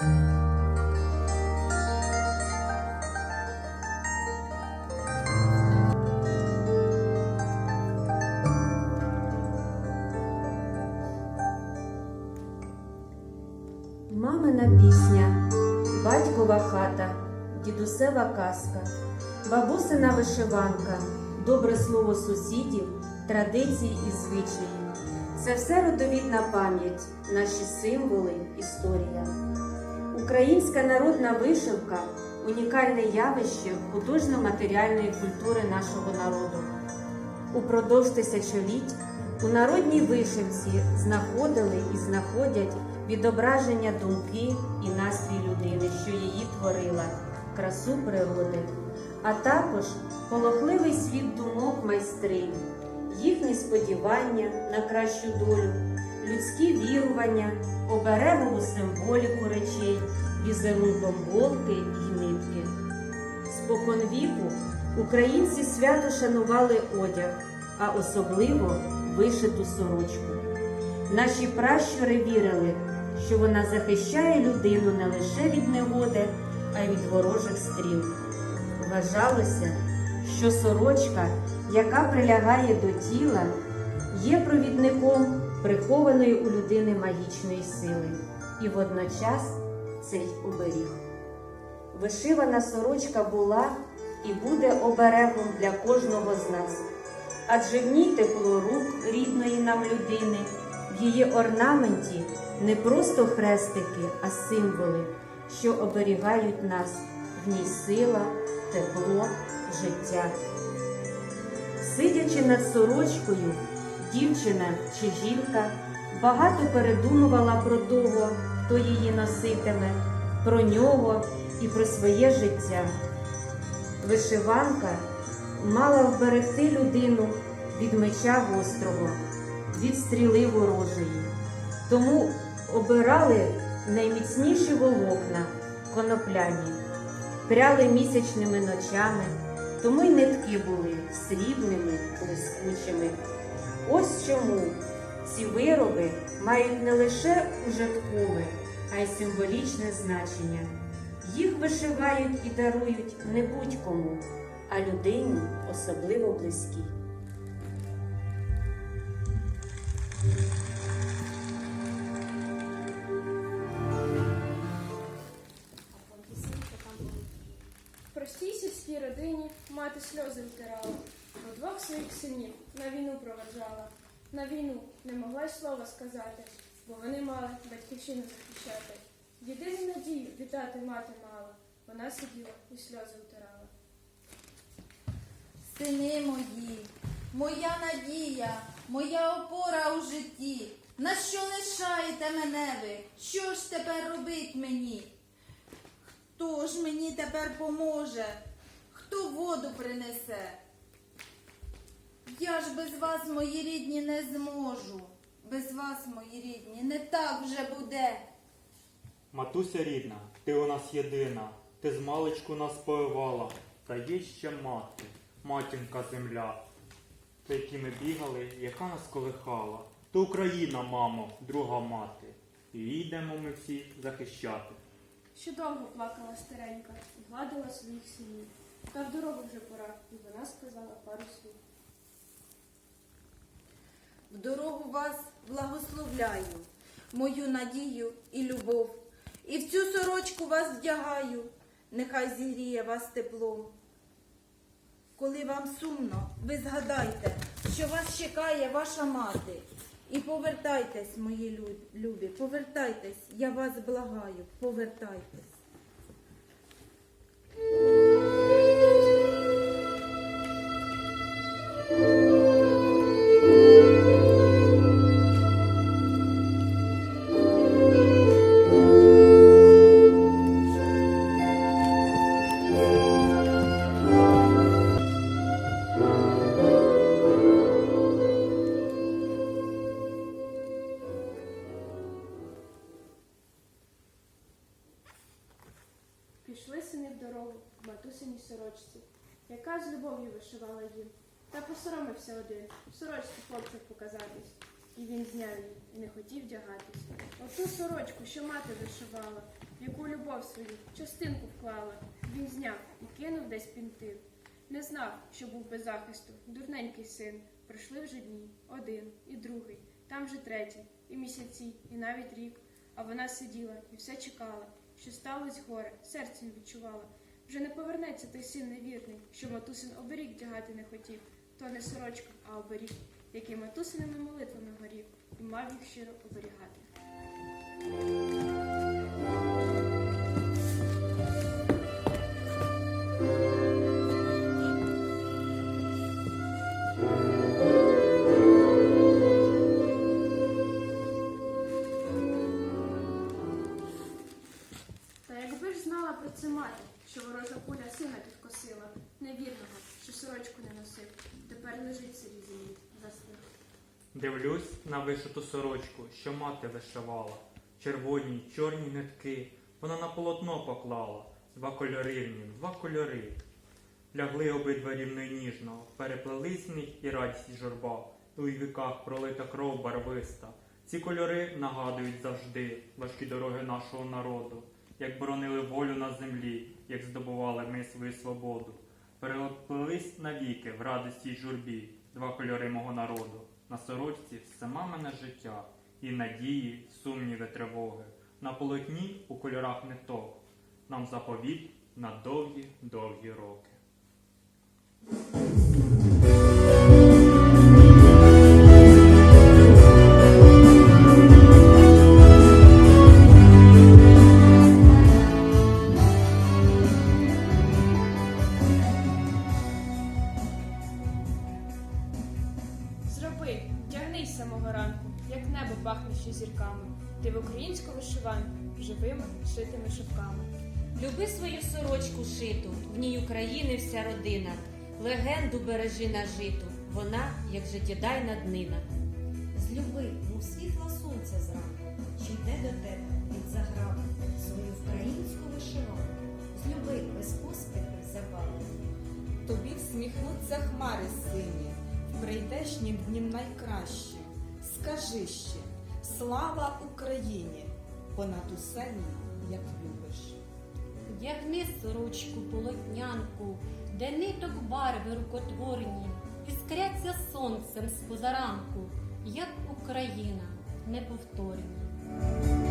Мамина пісня, батькова хата, дідусева казка, бабусина вишиванка, добре слово сусідів, традиції і звичаї. Це все родовідна пам'ять, наші символи, історія. Українська народна вишивка унікальне явище художньо-матеріальної культури нашого народу. Упродовж тисячоліть у народній вишивці знаходили і знаходять відображення думки і настрій людини, що її творила, красу природи, а також полохливий світ думок майстринь, їхні сподівання на кращу долю, людські вірування, оберегову символіку речей, візерунком голки й нитки. Спокон віку українці свято шанували одяг, а особливо вишиту сорочку. Наші пращури вірили, що вона захищає людину не лише від негоди, а й від ворожих стріл. Вважалося, що сорочка, яка прилягає до тіла, є провідником прихованої у людини магічної сили, і водночас цей оберіг. Вишивана сорочка була і буде оберегом для кожного з нас, адже в ній тепло рук рідної нам людини, в її орнаменті не просто хрестики, а символи, що оберігають нас, в ній сила, тепло, життя. Сидячи над сорочкою, дівчина чи жінка багато передумувала про того, хто її носитиме, про нього і про своє життя. Вишиванка мала вберегти людину від меча гострого, від стріли ворожої. Тому обирали найміцніші волокна конопляні, пряли місячними ночами, тому й нитки були срібними, блискучими. Ось чому ці вироби мають не лише ужиткове, а й символічне значення. Їх вишивають і дарують не будь-кому, а людині особливо близькій. Простій сільській родині мати сльози втирала, двох своїх синів на війну проведжала. На війну не могла й слова сказати, бо вони мали батьківщину захищати. Єдину надію вітати мати мала, вона сиділа і сльози втирала. Сини мої, моя надія, моя опора у житті. На що лишаєте мене ви? Що ж тепер робить мені? Хто ж мені тепер поможе? Хто воду принесе? Я ж без вас, мої рідні, не зможу. Без вас, мої рідні, не так вже буде. Матуся рідна, ти у нас єдина, ти з маличку нас поливала, та є ще мати, матінка земля, за які ми бігали, яка нас колихала. То Україна, мамо, друга мати, і йдемо ми всі захищати. Ще довго плакала старенька і гладила своїх синів. Та в дорогу вже пора, і вона сказала пару слів. В дорогу вас благословляю, мою надію і любов. І в цю сорочку вас вдягаю, нехай зігріє вас тепло. Коли вам сумно, ви згадайте, що вас чекає ваша мати. І повертайтесь, мої любі, повертайтесь, я вас благаю, повертайтесь. Сини в дорогу в матусиній сорочці, яка з любов'ю вишивала їм. Та посоромився один, в сорочці хлопців показатись. І він зняв її і не хотів вдягатись. Оту сорочку, що мати вишивала, яку любов свою частинку вклала. Він зняв і кинув десь пінти. Не знав, що був без захисту, дурненький син. Пройшли вже дні, один і другий, там же третій, і місяці, і навіть рік. А вона сиділа і все чекала, що сталося горе, серцем відчувала. Вже не повернеться той син невірний, що матусин оберіг тягати не хотів. То не сорочка, а оберіг, який матусиними молитвами горів, і мав їх щиро оберігати. Куля сина підкосила, невірного, що сорочку не носив, тепер лежить собі землі, застиг. Дивлюсь на вишиту сорочку, що мати вишивала. Червоні, чорні нитки вона на полотно поклала. Два кольори в два кольори. Лягли обидва рівно й ніжно, переплели сміх і радість журба. У віках пролита кров барвиста. Ці кольори нагадують завжди важкі дороги нашого народу, як боронили волю на землі, як здобували ми свою свободу. переплились навіки в радості й журбі, два кольори мого народу. На сорочці все мамине життя, і надії, сумніви, тривоги. На полотні у кольорах ниток. Нам заповіт на довгі-довгі роки. Самого ранку, як небо пахнучи зірками. Ти в українську вишиванку живими шитими шовками. Люби свою сорочку шиту, в ній України вся родина. Легенду бережи нажиту, вона, як життєдайна днина. Злюби, мов світло сонця зранку, що йде до тебе від заграви, свою українську вишиванку. Злюби без поспіху забави. Тобі всміхнуться хмари сині, в прийдешнім днім найкраще. Скажи ще, слава Україні, понад усе як любиш. Вдягни сорочку полотнянку, де ниток барви рукотворні, іскряться сонцем з позаранку, як Україна неповторна.